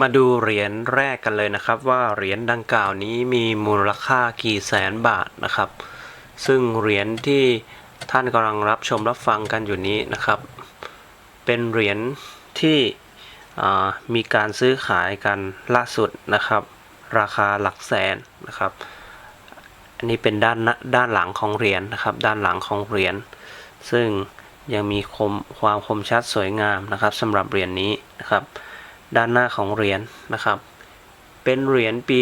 มาดูเหรียญแรกกันเลยนะครับ ว่าเหรียญดังกล่าวนี้มีมูลค่ากี่แสนบาทนะครับ ซึ่งเหรียญที่ท่านกำลังรับชมรับฟังกันอยู่นี้นะครับ เป็นเหรียญที่มีการซื้อขายกันล่าสุดนะครับ ราคาหลักแสนนะครับ อันนี้เป็นด้านด้านหลังของเหรียญนะครับ ด้านหลังของเหรียญซึ่งยังมีคมความคมชัดสวยงามนะครับสำหรับเหรียญนี้นะครับ ด้านหน้าของเหรียญนะครับ เป็นเหรียญปี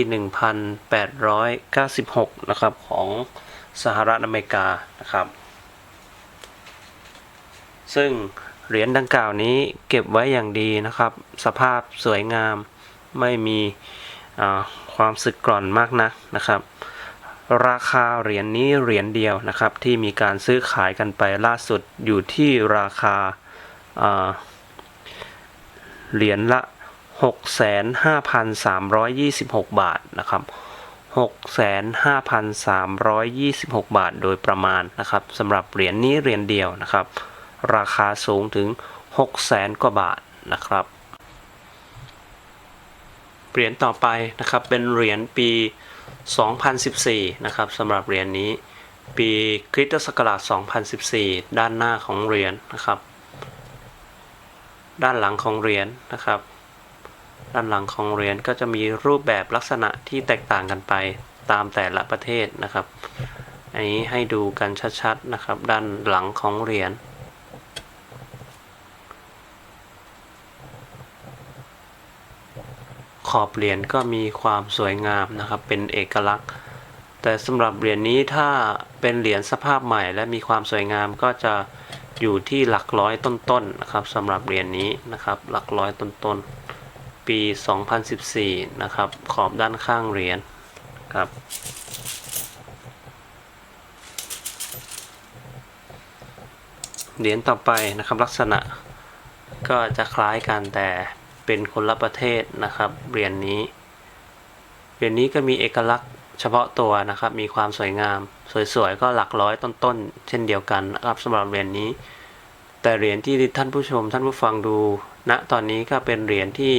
1896 นะครับของสหรัฐอเมริกานะครับ ซึ่งเหรียญดังกล่าวนี้เก็บไว้อย่างดีนะครับ สภาพสวยงามไม่มีความสึกกร่อนมากนักนะครับ ราคาเหรียญนี้เหรียญเดียวนะครับ ที่มีการซื้อขายกันไปล่าสุดอยู่ที่ราคาเหรียญละ 65,326 บาทนะครับ65,326 บาทโดยประมาณนะครับสำหรับเหรียญนี้เหรียญเดียวนะครับ ราคาสูงถึง 600,000 กว่าบาทนะครับเหรียญต่อไปนะครับเป็นเหรียญปี 2014 นะครับสำหรับเหรียญนี้ปีคริสตศักราช 2014 ด้านหน้าของเหรียญนะครับ ด้านหลังของเหรียญนะครับ ด้านหลังของเหรียญก็จะมีรูปแบบลักษณะที่แตกต่างกันไปตามแต่ละประเทศนะครับ อันนี้ให้ดูกันชัดๆนะครับ ด้านหลังของเหรียญขอบเหรียญก็มีความสวยงามนะครับ เป็นเอกลักษณ์ แต่สำหรับเหรียญนี้ถ้าเป็นเหรียญสภาพใหม่ และมีความสวยงามก็จะอยู่ที่หลักร้อยต้นๆนะครับสำหรับเหรียญนี้นะครับ หลักร้อยต้นๆ ปี 2014 นะครับ ขอบด้านข้างเหรียญครับ เหรียญต่อไปนะครับลักษณะก็จะคล้ายกันแต่เป็นคนละประเทศนะครับ เหรียญนี้ เหรียญนี้ก็มีเอกลักษณ์เฉพาะตัวนะครับ มีความสวยงาม สวยๆ ก็หลักร้อยต้นๆ เช่นเดียวกันนะครับสำหรับเหรียญนี้ แต่เหรียญที่ท่านผู้ชมท่านผู้ฟังดู ณนะตอนนี้ก็เป็นเหรียญที่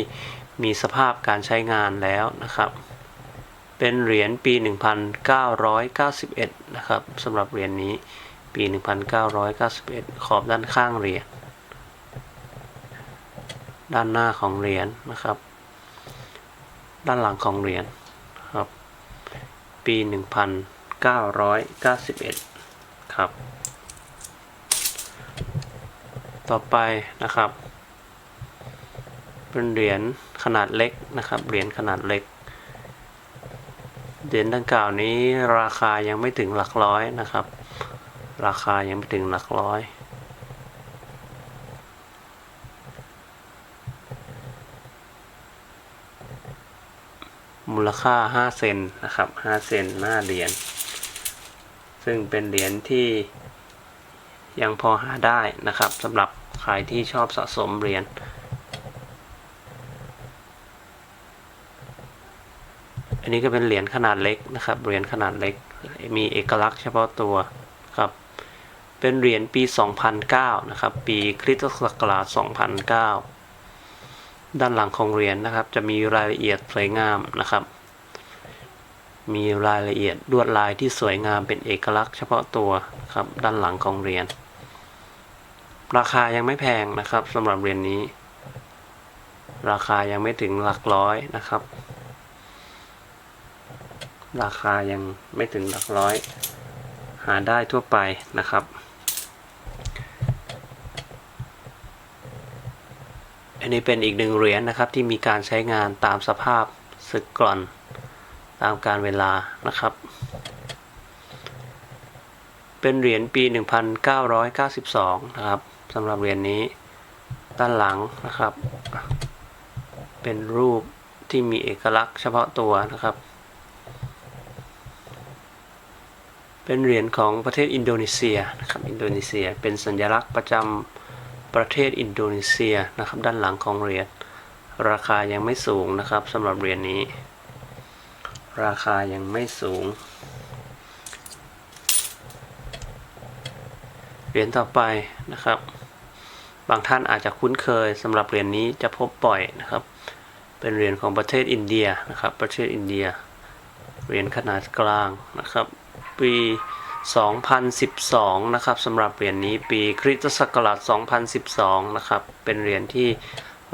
มีสภาพการใช้งานแล้วนะครับ เป็นเหรียญปี 1991 นะครับสำหรับเหรียญนี้ปี 1991 ขอบด้านข้างเหรียญด้านหน้าของเหรียญนะครับ ด้านหลังของเหรียญครับปี 1991 ครับ ต่อไปนะครับ เป็นเหรียญขนาดเล็กนะครับ เหรียญขนาดเล็ก เหรียญดังกล่าวนี้ราคายังไม่ถึงหลักร้อยนะครับ ราคายังไม่ถึงหลักร้อยมูลค่า 5 เซนนะครับ 5 เซนหน้าเหรียญ ซึ่งเป็นเหรียญที่ยังพอหาได้นะครับสำหรับใครที่ชอบสะสมเหรียญ นนี้นี้ก็เป็นเหรียญขนาดเล็กนะครับ เหรียญขนาดเล็ก มีเอกลักษณ์เฉพาะตัวครับ เป็นเหรียญปี 2009 นะครับ ปีคริสตศักราช 2009 ด้านหลังของเหรียญนะครับ จะมีรายละเอียดสวยงามนะครับ มีรายละเอียดลวดลายที่สวยงามเป็นเอกลักษณ์เฉพาะตัวครับ ด้านหลังของเหรียญ ราคายังไม่แพงนะครับสำหรับเหรียญนี้ ราคายังไม่ถึงหลักร้อยนะครับ ราคายังไม่ถึงหลักร้อย หาได้ทั่วไปนะครับ อันนี้เป็นอีกหนึ่งเหรียญนะครับที่มีการใช้งานตามสภาพสึกกร่อนตามการเวลานะครับ เป็นเหรียญปี 1992 นะครับสำหรับเหรียญนี้ด้านหลังนะครับ เป็นรูปที่มีเอกลักษณ์เฉพาะตัวนะครับ เป็นเหรียญของประเทศอินโดนีเซียนะครับอินโดนีเซียเป็นสัญลักษณ์ประจำประเทศอินโดนีเซียนะครับด้านหลังของเหรียญราคายังไม่สูงนะครับสำหรับเหรียญนี้ ราคายังไม่สูงเหรียญต่อไปนะครับ บางท่านอาจจะคุ้นเคยสำหรับเหรียญนี้จะพบบ่อยนะครับ เป็นเหรียญของประเทศอินเดียนะครับประเทศอินเดียเหรียญขนาดกลางนะครับ ปี 2012 นะครับสำหรับเหรียญนี้ปีคริสตศักราช 2012 นะครับ เป็นเหรียญที่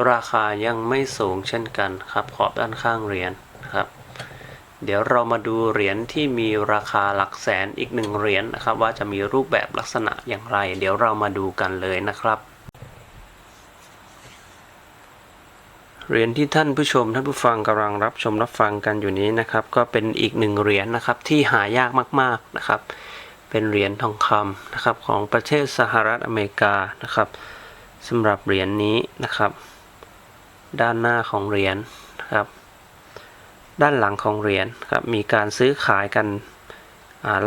ราคายังไม่สูงเช่นกันครับขอบด้านข้างเหรียญนะครับ เดี๋ยวเรามาดูเหรียญที่มีราคาหลักแสนอีกหนึ่งเหรียญนะครับ ว่าจะมีรูปแบบลักษณะอย่างไร เดี๋ยวเรามาดูกันเลยนะครับ เหรียญที่ท่านผู้ชมท่านผู้ฟังกำลังรับชมรับฟังกันอยู่นี้นะครับ ก็เป็นอีกหนึ่งเหรียญนะครับที่หายากมากๆนะครับ เป็นเหรียญทองคำนะครับของประเทศสหรัฐอเมริกานะครับสำหรับเหรียญนี้นะครับ ด้านหน้าของเหรียญนะครับ ด้านหลังของเหรียญครับมีการซื้อขายกัน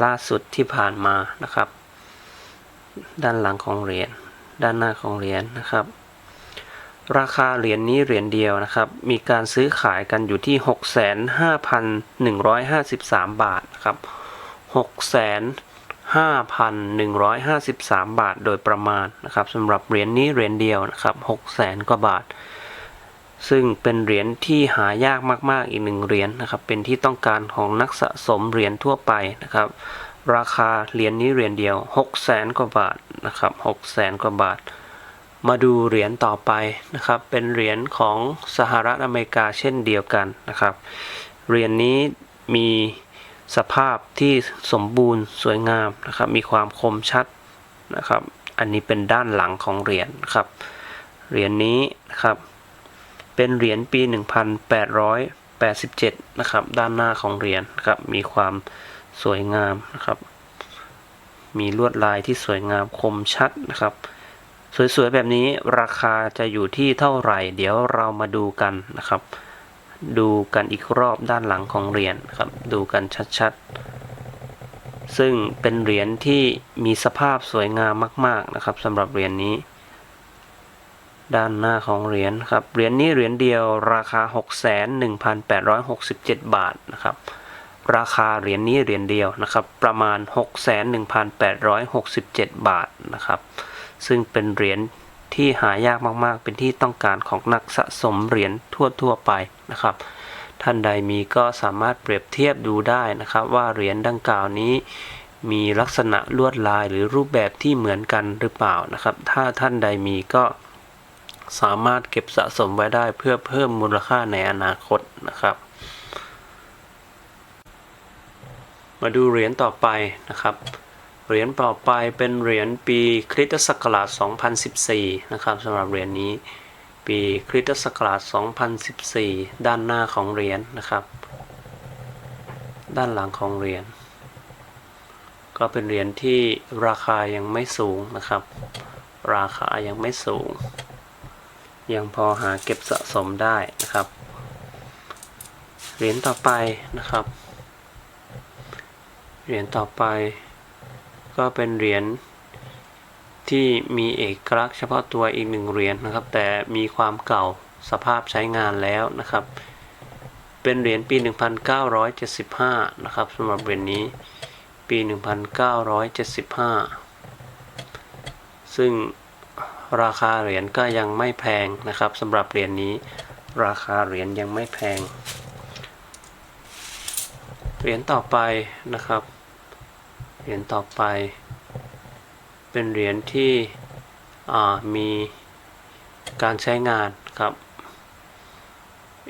ล่าสุดที่ผ่านมานะครับ ด้านหลังของเหรียญด้านหน้าของเหรียญนะครับ ราคาเหรียญนี้เหรียญเดียวนะครับ มีการซื้อขายกันอยู่ที่ 65,153 บาทนะครับ65,153 บาทโดยประมาณนะครับสำหรับเหรียญนี้เหรียญเดียวนะครับ600,000กว่าบาท ซึ่งเป็นเหรียญที่หายากมาก ๆ อีกหนึ่งเหรียญนะครับ เป็นที่ต้องการของนักสะสมเหรียญทั่วไปนะครับ ราคาเหรียญนี้เหรียญเดียว 600,000กว่าบาทนะครับ600,000กว่าบาท มาดูเหรียญต่อไปนะครับ เป็นเหรียญของสหรัฐอเมริกาเช่นเดียวกันนะครับ เหรียญนี้มีสภาพที่สมบูรณ์สวยงามนะครับ มีความคมชัดนะครับ อันนี้เป็นด้านหลังของเหรียญครับ เหรียญนี้นะครับ เป็นเหรียญปี 1887 นะครับ ด้านหน้าของเหรียญครับ มีความสวยงามนะครับ มีลวดลายที่สวยงามคมชัดนะครับ สวยๆแบบนี้ราคาจะอยู่ที่เท่าไหร่ เดี๋ยวเรามาดูกันนะครับ ดูกันอีกรอบด้านหลังของเหรียญครับ ดูกันชัดๆ ซึ่งเป็นเหรียญที่มีสภาพสวยงามมาก ๆนะครับสำหรับเหรียญนี้ ด้านหน้าของเหรียญครับเหรียญนี้เหรียญเดียวราคา 61,867 บาทนะครับราคาเหรียญนี้เหรียญเดียวนะครับ ประมาณ 61,867 บาทนะครับ ซึ่งเป็นเหรียญที่หายากมากๆ เป็นที่ต้องการของนักสะสมเหรียญทั่วๆไปนะครับ ท่านใดมีก็สามารถเปรียบเทียบดูได้นะครับ ว่าเหรียญดังกล่าวนี้ มีลักษณะลวดลายหรือรูปแบบที่เหมือนกันหรือเปล่านะครับ ถ้าท่านใดมีก็สามารถเก็บสะสมไว้ได้เพื่อเพิ่มมูลค่าในอนาคตนะครับ มาดูเหรียญต่อไปนะครับ เหรียญต่อไปเป็นเหรียญปีคริสตศักราช 2014 นะครับสำหรับเหรียญนี้ ปีคริสตศักราช 2014 ด้านหน้าของเหรียญนะครับ ด้านหลังของเหรียญก็เป็นเหรียญที่ราคายังไม่สูงนะครับ ราคายังไม่สูง ยังพอหาเก็บสะสมได้นะครับ เหรียญต่อไปนะครับ เหรียญต่อไป ก็เป็นเหรียญที่มีเอกลักษณ์เฉพาะตัวอีกหนึ่งเหรียญนะครับ แต่มีความเก่าสภาพใช้งานแล้วนะครับ เป็นเหรียญปี 1975 นะครับสำหรับเหรียญนี้ปี 1975 ซึ่งราคาเหรียญก็ยังไม่แพงนะครับสำหรับเหรียญนี้ ราคาเหรียญยังไม่แพง เหรียญต่อไปนะครับ เหรียญต่อไป เป็นเหรียญที่มีการใช้งานครับ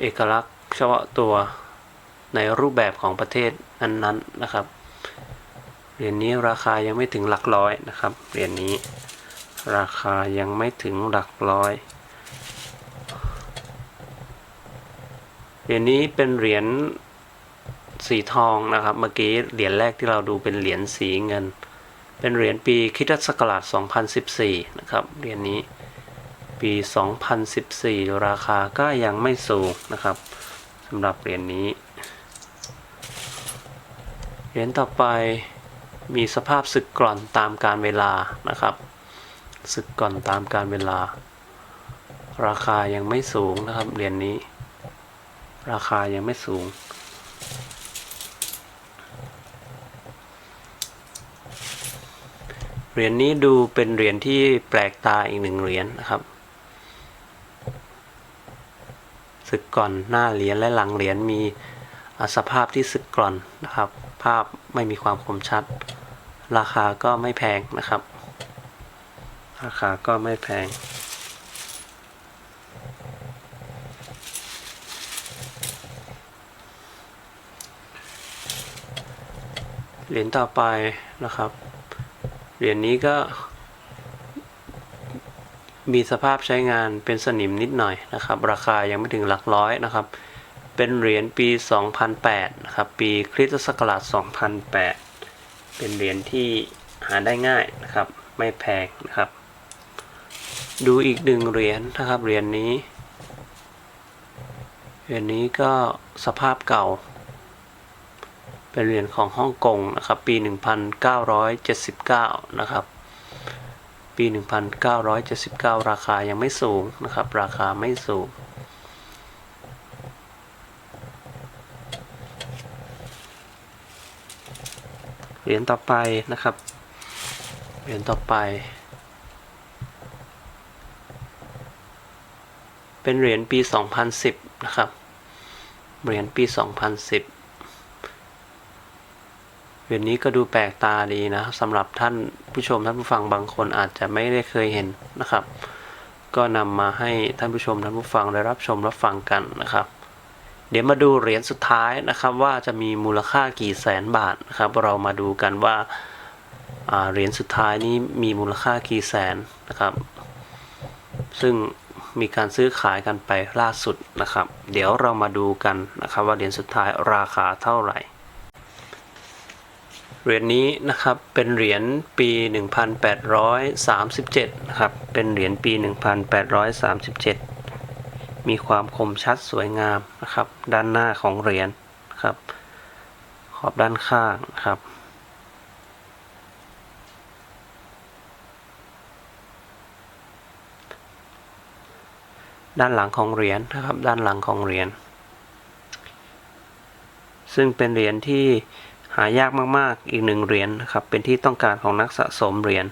เอกลักษณ์เฉพาะตัวในรูปแบบของประเทศนั้นๆนะครับเหรียญนี้ราคายังไม่ถึงหลักร้อยนะครับเหรียญนี้ราคายังไม่ถึงหลักร้อยเหรียญนี้เป็นเหรียญ สีทองนะครับ เมื่อกี้เหรียญแรกที่เราดูเป็นเหรียญสีเงิน เป็นเหรียญปีคริสตศักราช2014 นะครับเหรียญนี้ปี 2014 ราคาก็ยังไม่สูงนะครับสำหรับเหรียญนี้เหรียญต่อไปมีสภาพสึกกร่อนตามการเวลานะครับสึกกร่อนตามการเวลา ราคายังไม่สูงนะครับเหรียญนี้ ราคายังไม่สูง เหรียญนี้ดูเป็นเหรียญที่แปลกตาอีกหนึ่งเหรียญนะครับสึกก่อนหน้าเหรียญและหลังเหรียญมีสภาพที่สึกกร่อนนะครับ ภาพไม่มีความคมชัด ราคาก็ไม่แพงนะครับ ราคาก็ไม่แพงเหรียญต่อไปนะครับ เหรียญนี้ก็ มีสภาพใช้งานเป็นสนิมนิดหน่อยนะครับ ราคายังไม่ถึงหลักร้อยนะครับ เป็นเหรียญปี 2008 นะครับ ปีคริสตศักราช 2008 เป็นเหรียญที่หาได้ง่ายนะครับ ไม่แพงนะครับ ดูอีกหนึ่งเหรียญนะครับ เหรียญนี้ เหรียญนี้ก็สภาพเก่า เป็นเหรียญของฮ่องกงนะครับ ปี 1979 นะครับ ปี 1979 ราคายังไม่สูงนะครับ ราคาไม่สูง เหรียญต่อไปนะครับ เหรียญต่อไป เป็นเหรียญปี 2010 นะครับ เหรียญปี 2010 เหรียญนี้ก็ดูแปลกตาดีนะสำหรับท่านผู้ชมท่านผู้ฟังบางคนอาจจะไม่ได้เคยเห็นนะครับ ก็นำมาให้ท่านผู้ชมท่านผู้ฟังได้รับชมรับฟังกันนะครับ เดี๋ยวมาดูเหรียญสุดท้ายนะครับ ว่าจะมีมูลค่ากี่แสนบาทนะครับ เรามาดูกันว่าเหรียญสุดท้ายนี้มีมูลค่ากี่แสนนะครับ ซึ่งมีการซื้อขายกันไปล่าสุดนะครับ เดี๋ยวเรามาดูกันนะครับ ว่าเหรียญสุดท้ายราคาเท่าไหร่ เหรียญนี้นะครับเป็นเหรียญปี 1837นะครับเป็นเหรียญปี 1837 มีความคมชัดสวยงามนะครับ ด้านหน้าของเหรียญนะครับ ขอบด้านข้างนะครับด้านหลังของเหรียญนะครับ ด้านหลังของเหรียญซึ่งเป็นเหรียญที่ หายากมากๆ อีกหนึ่งเหรียญนะครับ เป็นที่ต้องการของนักสะสมเหรียญ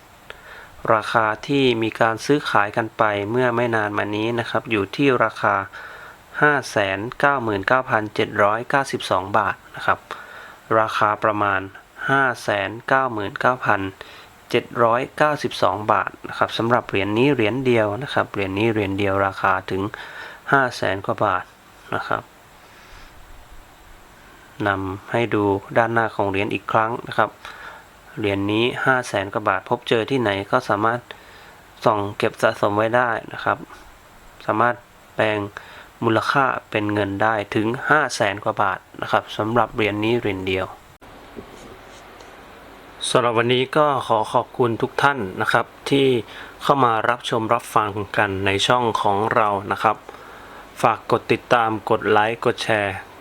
ราคาที่มีการซื้อขายกันไปเมื่อไม่นานมานี้นะครับ อยู่ที่ราคา 599,792 บาทนะครับ ราคาประมาณ 599,792 บาทนะครับสำหรับเหรียญนี้เหรียญเดียวนะครับ เหรียญนี้เหรียญเดียวราคาถึง 500,000กว่าบาทนะครับ นำให้ดูด้านหน้าของเหรียญอีกครั้งนะครับ เหรียญนี้ 5 0 0แสนกว่าบาท พบเจอที่ไหนก็สามารถส่องเก็บสะสมไว้ได้นะครับ สามารถแปลงมูลค่าเป็นเงินได้ถึง 5 0 0แสนกว่าบาทนะครับสำหรับเหรียญนี้เหรียญเดียวสำหรับวันนี้ก็ขอขอบคุณทุกท่านนะครับ ที่เข้ามารับชมรับฟังกันในช่องของเรานะครับ ฝากกดติดตามกดไลค์กดแชร์